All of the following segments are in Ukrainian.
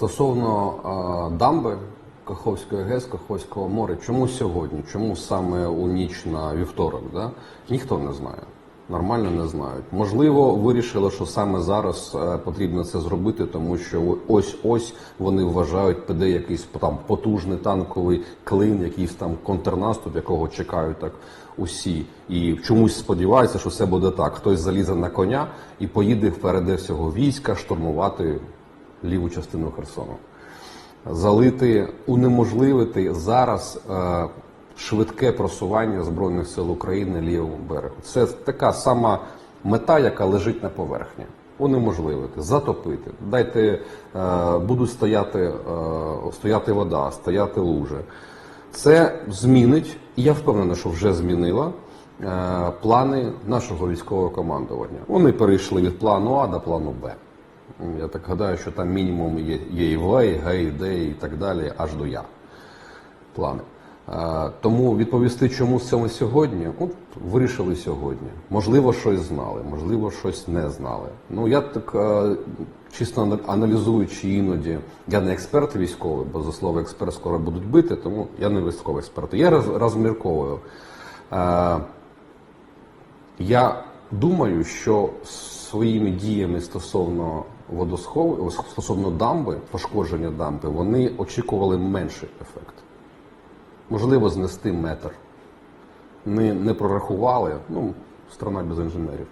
Стосовно е, дамби Каховської ГЕС, Каховського моря, чому сьогодні? Чому саме у ніч на вівторок? Да? Ніхто не знає. Нормально не знають. Можливо, вирішили, що саме зараз е, потрібно це зробити, тому що ось ось вони вважають, піде якийсь там потужний танковий клин, якийсь там контрнаступ, якого чекають так усі, і чомусь сподіваються, що все буде так. Хтось залізе на коня і поїде впереди всього війська штурмувати ліву частину Херсону. Залити, унеможливити зараз е, швидке просування Збройних сил України лівому берегу. Це така сама мета, яка лежить на поверхні. Унеможливити, затопити. Дайте е, будуть стояти, е, стояти вода, стояти лужи. Це змінить, і я впевнений, що вже змінило е, плани нашого військового командування. Вони перейшли від плану А до плану Б. Я так гадаю, що там мінімум є, є і В, і Г, і так далі, аж до Я. Плани. Тому відповісти, чому саме сьогодні, от вирішили сьогодні. Можливо, щось знали, можливо, щось не знали. Ну я так чисто аналізуючи іноді, я не експерт військовий, бо за слово експерт скоро будуть бити, тому я не військовий експерт. Я роз, розмірковую. Я думаю, що своїми діями стосовно водосхов, стосовно дамби, пошкодження дамби, вони очікували менший ефект. Можливо, знести метр. Не, не прорахували, ну, страна без інженерів.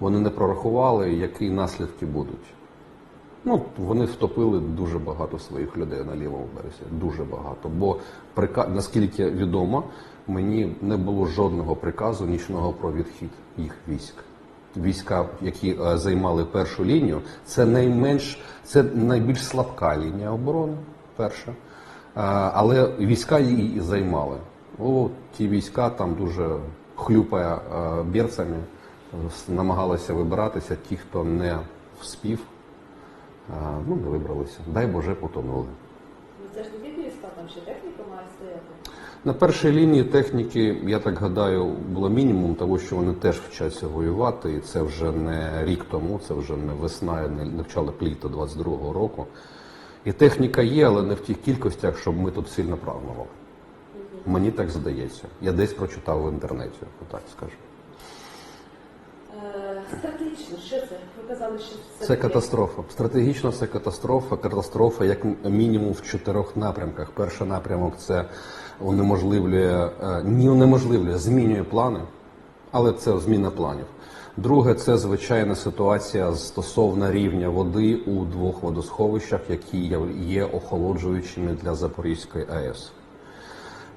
Вони не прорахували, які наслідки будуть. Ну, вони втопили дуже багато своїх людей на лівому березі. Дуже багато. Бо прика... наскільки відомо, мені не було жодного приказу нічного про відхід їх військ. Війська, які е, займали першу лінію, це найменш це найбільш слабка лінія оборони, перша. Е, але війська її займали. О, ті війська там дуже хлюпає е, берцями, намагалися вибиратися. Ті, хто не вспів, ну, не вибралися. Дай Боже, потонули. Там ще техніка має стояти. На першій лінії техніки, я так гадаю, було мінімум того, що вони теж вчаться воювати, і це вже не рік тому, це вже не весна, не почало літо 22-го року. І техніка є, але не в тих кількостях, щоб ми тут сильно празднували. Мені так здається. Я десь прочитав в інтернеті, отак скажу. Стратегічно, що це? Ви казали, що це, Це катастрофа. Стратегічно це катастрофа. Катастрофа як мінімум в чотирьох напрямках. Перший напрямок це унеможливлює, е, не унеможливлює, змінює плани, але це зміна планів. Друге, це звичайна ситуація стосовно рівня води у двох водосховищах, які є- є охолоджуючими для Запорізької АЕС.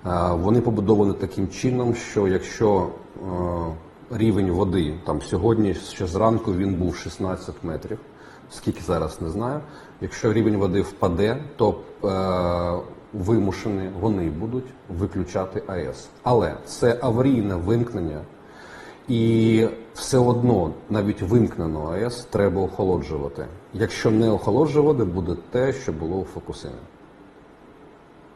Е, Вони побудовані таким чином, що якщо е, рівень води там сьогодні ще зранку він був 16 метрів, скільки зараз не знаю. Якщо рівень води впаде, то е, вимушені вони будуть виключати АЕС. Але це аварійне вимкнення, і все одно навіть вимкнену АЕС треба охолоджувати. Якщо не охолоджувати, буде те, що було у Фукусимі.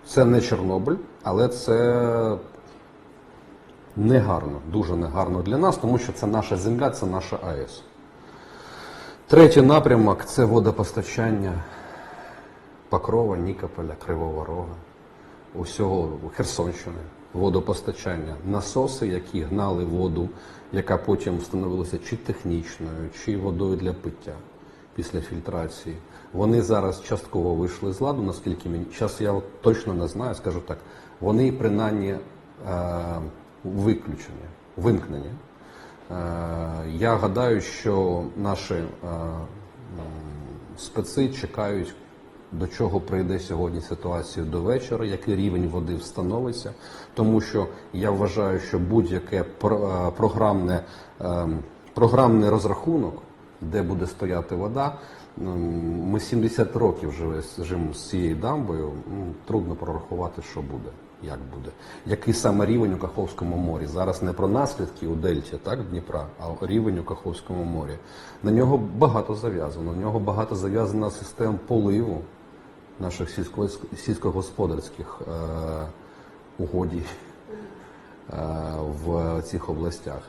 Це не Чорнобиль, але це негарно, дуже негарно для нас, тому що це наша земля, це наша АЕС. Третій напрямок це водопостачання Покрова, Нікополя, Кривого Рога, усього Херсонщини, водопостачання, насоси, які гнали воду, яка потім становилася чи технічною, чи водою для пиття після фільтрації. Вони зараз частково вийшли з ладу, наскільки мені час я точно не знаю, скажу так. Вони принаймні е, виключені, вимкнені. Е, я гадаю, що наші е, специ чекають, до чого прийде сьогодні ситуація до вечора, який рівень води встановиться, тому що я вважаю, що будь-яке е, програмне, програмний розрахунок, де буде стояти вода. Ми 70 років живе- живемо з цією дамбою. Трудно прорахувати, що буде, як буде. Який саме рівень у Каховському морі? Зараз не про наслідки у Дельті, так, Дніпра, а рівень у Каховському морі. На нього багато зав'язано. На нього багато зав'язана систем поливу наших сільсько- сільськогосподарських е, угодій е, в цих областях.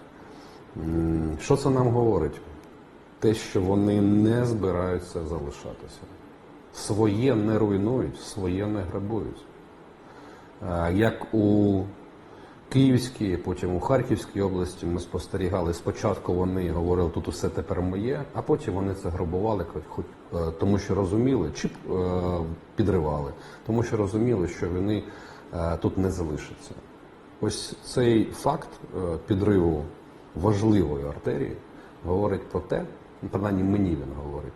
Що це нам говорить? Те, що вони не збираються залишатися. Своє не руйнують, своє не грабують. Як у Київській, потім у Харківській області ми спостерігали. Спочатку вони говорили, тут усе тепер моє, а потім вони це грабували, хоч- е, тому що розуміли, чи е, підривали, тому що розуміли, що вони е, тут не залишаться. Ось цей факт підриву важливої артерії говорить про те, ну, принаймні мені він говорить,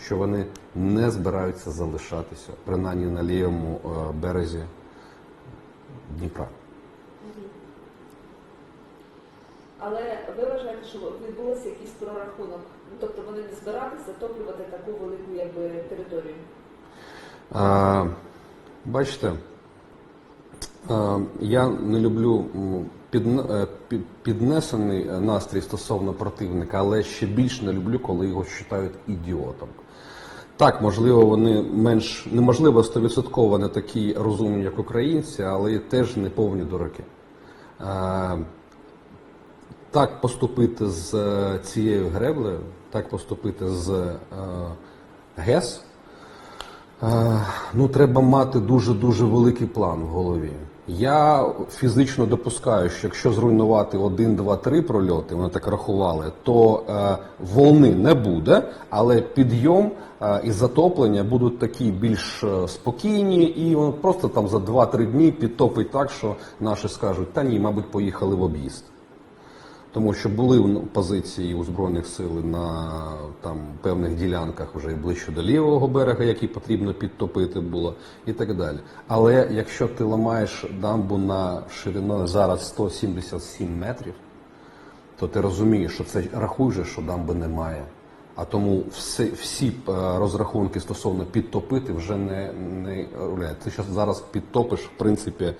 що вони не збираються залишатися, принаймні на лівому березі Дніпра. Але ви вважаєте, що відбулося якийсь прорахунок? Ну, тобто вони не збиралися затоплювати таку велику якби, територію? А, бачите, а, я не люблю е, під- піднесений настрій стосовно противника, але ще більш не люблю, коли його вважають ідіотом. Так, можливо, вони менш неможливо стовідсотково не такі розумні, як українці, але теж не повні дураки. А, так поступити з е, цією греблею, так поступити з е, ГЕС, Е, Ну, треба мати дуже дуже великий план в голові. Я фізично допускаю, що якщо зруйнувати один, два, три прольоти, вони так рахували, то е, волни не буде, але підйом е, і затоплення будуть такі більш е, спокійні, і воно просто там за 2-3 дні підтопить так, що наші скажуть, та ні, мабуть, поїхали в об'їзд. Тому що були позиції у збройних сил на там певних ділянках вже ближче до лівого берега, які потрібно підтопити було, і так далі. Але якщо ти ламаєш дамбу на ширину зараз 177 метрів, то ти розумієш, що це рахуй же, що дамби немає. А тому всі, всі е, розрахунки стосовно підтопити вже не, не. Ти зараз підтопиш, в принципі,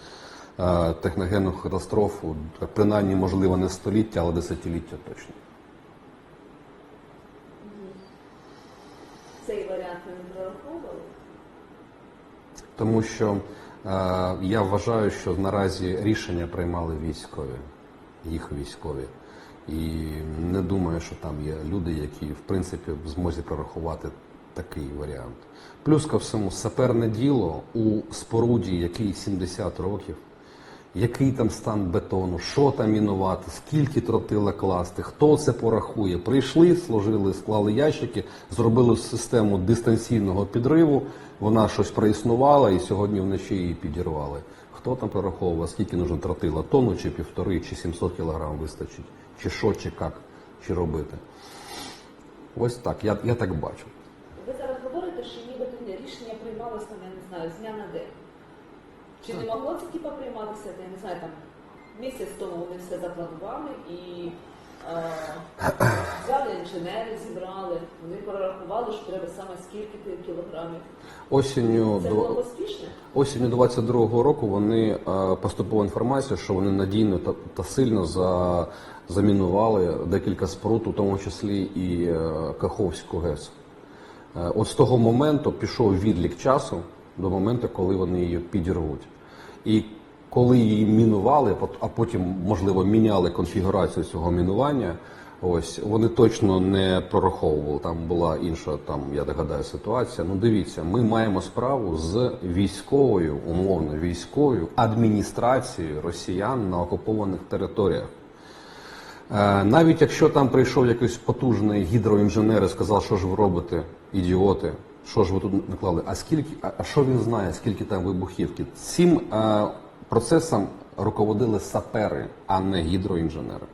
техногенну катастрофу, принаймні, можливо, не століття, але десятиліття точно. Цей варіант не прораховували? Тому що е, я вважаю, що наразі рішення приймали військові, їх військові. І не думаю, що там є люди, які в принципі в змозі прорахувати такий варіант. Плюс ко всьому, саперне діло у споруді, який 70 років, який там стан бетону, що там мінувати, скільки тротила класти, хто це порахує. Прийшли, сложили, склали ящики, зробили систему дистанційного підриву. Вона щось проіснувала, і сьогодні вночі її підірвали. Хто там прораховував, скільки нужно тротила, тонну чи півтори, чи 700 кілограм вистачить, чи що, чи як, чи робити. Ось так, я, я так бачу. Ви зараз говорите, що нібито рішення приймалося, я не знаю, з дня на день. Чи не могло це типа прийматися, я не знаю, там місяць тому вони все запланували і е, взяли інженери, зібрали, вони прорахували, що треба саме скільки кілограмів. Осінню Це до-? Осінню 22-го року вони е, поступила інформація, що вони надійно та, та сильно за, замінували декілька споруд, у тому числі і е, Каховську ГЕС. Е, от з того моменту пішов відлік часу до моменту, коли вони її підірвуть. І коли її мінували, а потім, можливо, міняли конфігурацію цього мінування, ось вони точно не прораховували. Там була інша, там я догадаю, ситуація. Ну, дивіться, ми маємо справу з військовою, умовно військовою адміністрацією росіян на окупованих територіях. Е, Навіть якщо там прийшов якийсь потужний гідроінженер і сказав, що ж ви робите, ідіоти, що ж ви тут наклали? А скільки, а що він знає, скільки там вибухівки? Цим е, процесом руководили сапери, а не гідроінженери.